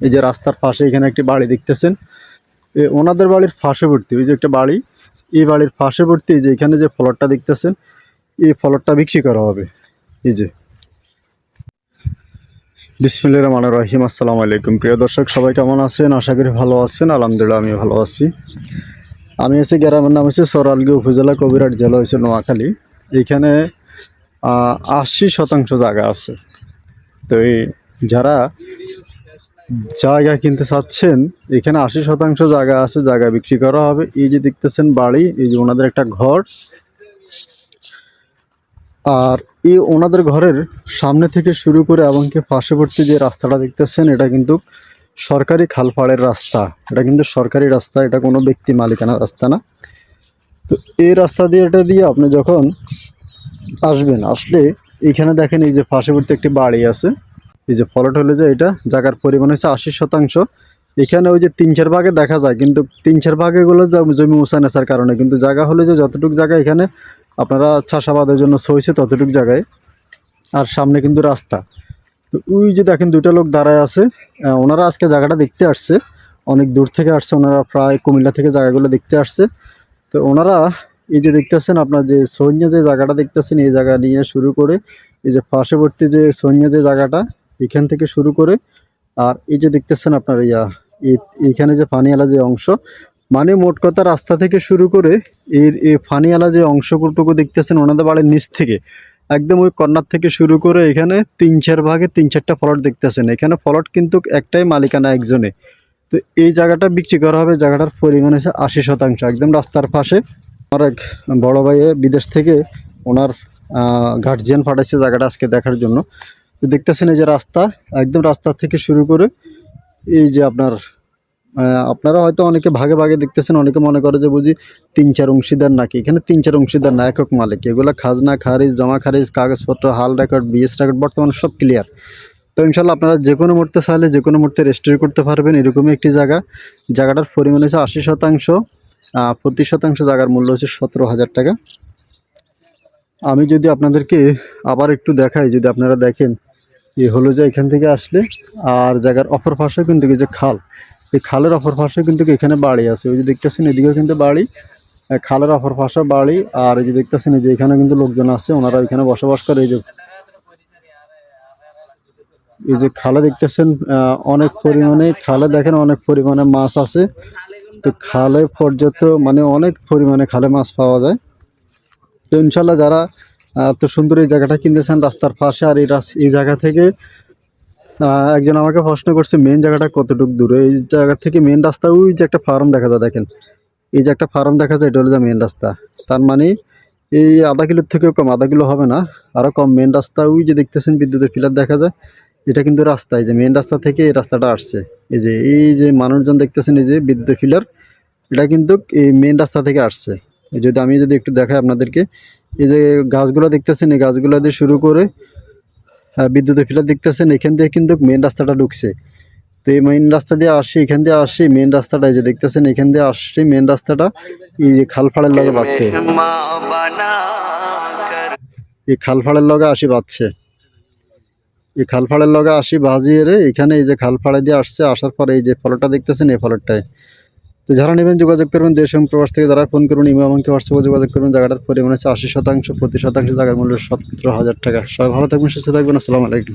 এই যে রাস্তার পাশে এখানে একটি বাড়ি দেখতেছেন। ওনাদের বাড়ির পাশেবর্তী ওই যে একটা বাড়ি। এই বাড়ির এই যে এখানে যে ফলটটা দেখতেছেন এই ফলটটা বিক্রি করা হবে। এই যে। বিসমিল্লা রহমান রহিম আসসালামু আলাইকুম। প্রিয় দর্শক সবাই কেমন আছেন? আশা করি ভালো আছেন। আলহামদুলিল্লাহ আমি ভালো আছি। আমি আছি গ্রামের নাম হচ্ছে সরালগি উপজেলা কবিরাট জেলা হয়েছে নোয়াখালী। এইখানে আহ, আশি শতাংশ জায়গা আছে। তো এই যারা জায়গা কিনতে চাচ্ছেন, এখানে আশি শতাংশ জায়গা আছে, জায়গা বিক্রি করা হবে। এই যে দেখতেছেন বাড়ি, এই যে ওনাদের একটা ঘর। আর এই ওনাদের ঘরের সামনে থেকে শুরু করে এমনকি পার্শ্ববর্তী যে রাস্তাটা দেখতেছেন, এটা কিন্তু সরকারি খালপাড়ের রাস্তা। এটা কিন্তু সরকারি রাস্তা, এটা কোনো ব্যক্তি মালিকানা রাস্তা না। তো এই রাস্তা দিয়ে, এটা দিয়ে আপনি যখন আসবেন, আসলে এখানে দেখেন এই যে পার্শ্ববর্তী একটি বাড়ি আছে। এই যে ফলট হলে যে এটা জায়গার পরিমাণ হচ্ছে আশি শতাংশ। এখানে ওই যে তিন চার ভাগে দেখা যায়, কিন্তু তিন চার ভাগেগুলো জমি উঁচা নেচার কারণে, কিন্তু জায়গা হলে যে যতটুকু জায়গা এখানে আপনারা চাষাবাদের জন্য সইছে ততটুকু জায়গায়। আর সামনে কিন্তু রাস্তা। ওই যে দেখেন দুইটা লোক দাঁড়ায় আছে ওনারা আজকে জায়গাটা দেখতে আসছে। অনেক দূর থেকে আসছে, ওনারা প্রায় কুমিল্লা থেকে জায়গাগুলো দেখতে আসছে। তো ওনারা এই যে দেখতেছেন আপনার যে সৈন্য যে জায়গাটা দেখতেছেন, এই জায়গা নিয়ে শুরু করে এই যে পার্শ্ববর্তী যে সৈন্য যে জায়গাটা এখান থেকে শুরু করে, আর এই যে দেখতেছেন আপনার ইয়া, এই- এইখানে যে পানিয়ালা যে অংশ মানে মোট কথা রাস্তা থেকে শুরু করে এর, এই ফানিয়ালা যে অংশটুকু দেখতেছেন ওনাদের বাড়ির নিচ থেকে, একদম ওই কর্নার থেকে শুরু করে এখানে তিন চার ভাগে তিন চারটা ফলট দেখতেছেন। এখানে ফলট কিন্তু একটাই মালিকানা একজনে। তো এই জায়গাটা বিক্রি করা হবে, জায়গাটার পরিমাণ হচ্ছে আশি শতাংশ। একদম রাস্তার পাশে আমার এক বড় ভাইয়ে বিদেশ থেকে ওনার গার্জিয়ান পাঠাইছে জায়গাটা আজকে দেখার জন্য। দেখতেছেন এই যে রাস্তা, একদম রাস্তা থেকে শুরু করে এই যে আপনার আপনারা হয়তো অনেকে ভাগে ভাগে দেখতেছেন, অনেকে মনে করে যে বুঝি তিন চার অংশীদার নাকি। এখানে তিন চার অংশীদার না, একক মালিক। এগুলো খাজনা, খারিজ, জমা খারিজ, কাগজপত্র, হাল রেকর্ড বিএস রেকর্ড বর্তমানে সব ক্লিয়ার তো ইনশাল্লাহ আপনারা যে কোনো মুহূর্তে চাইলে যে কোনো মুহূর্তে রেজিস্ট্রি করতে পারবেন এরকমই একটি জায়গা। জায়গাটার পরিমাণ হচ্ছে আশি শতাংশ প্রতি শতাংশ জায়গার মূল্য হচ্ছে সতেরো হাজার টাকা। আমি যদি আপনাদেরকে আবার একটু দেখাই, যদি আপনারা দেখেন এই হলো যে এখান থেকে আসলে, আর জায়গার অপর পাশে কিন্তু যে খাল, এই খালের অপর পাশে কিন্তু এখানে বাড়ি আছে। ওই যে দেখতেছেন, এদিকেও কিন্তু বাড়ি খালের অপর পাশে বাড়ি, আর এই যে দেখতেছেন, এই যে এখানে কিন্তু লোকজন আছে ওনারা এখানে বসবাস করে। এই যে এই যে খালে দেখতেছেন অনেক পরিমাণে খালে দেখেন, অনেক পরিমাণে মাছ আছে। তো খালে পর্যাপ্ত মানে অনেক পরিমাণে খালে মাছ পাওয়া যায়। তো ইনশাল্লাহ যারা এত সুন্দর এই জায়গাটা কিনতেছেন রাস্তার পাশে আর এই এই জায়গা থেকে একজন আমাকে প্রশ্ন করছে মেন জায়গাটা কতটুকু দূরে? এই জায়গা থেকে মেন রাস্তা, ওই যে একটা ফার্ম দেখা যায়, দেখেন। এই যে একটা ফার্ম দেখা যায়, এটা হলো যে মেন রাস্তা। তার মানে এই আধা কিলোর থেকেও কম, আধা কিলো হবে না আরও কম। মেন রাস্তা, ওই যে দেখতেছেন বিদ্যুতের পিলার দেখা যায়, এটা কিন্তু রাস্তা। এই যে মেন রাস্তা থেকে এই রাস্তাটা আসছে। এই যে এই যে মানুষজন দেখতেছেন, এই যে বিদ্যুতের পিলার এটা কিন্তু এই মেন রাস্তা থেকে আসছে। যদি আমি যদি একটু দেখাই আপনাদেরকে এই যে গাছগুলো দেখতেছেন, এই গাছগুলো দিয়ে শুরু করে বিদ্যুতের ফিলার দেখতেছেন, এখান দিয়ে কিন্তু মেন রাস্তাটা ঢুকছে। তো এই মেন রাস্তা দিয়ে আসি, এখান দিয়ে আসি মেন রাস্তাটা এই যে দেখতেছেন, এখান দিয়ে আসছি মেন রাস্তাটা এই যে খালফাড়ের লগে বাড়ছে এই খালফাড়ের লগে আসি বাচ্ছে। এই খালফাড়ের লগে আসি বাজিয়ে রে, এখানে এই যে খালফাড়ে দিয়ে আসছে, আসার পরে এই যে ফলটা দেখতেছেন, এই ফলটায়। তো যারা নেবেন যোগাযোগ করবেন দেশ এবং প্রবাস থেকে যারা ফোন করুন ইমো আমাকে হোয়াটসঅ্যাপে যোগাযোগ করবেন, জায়গাটার পরিমাণ হচ্ছে আশি শতাংশ প্রতি শতাংশ, জায়গার মূল্য সতেরো হাজার টাকা। সবাই ভালো থাকবেন, সুস্থ থাকবেন, আসসালামু আলাইকুম।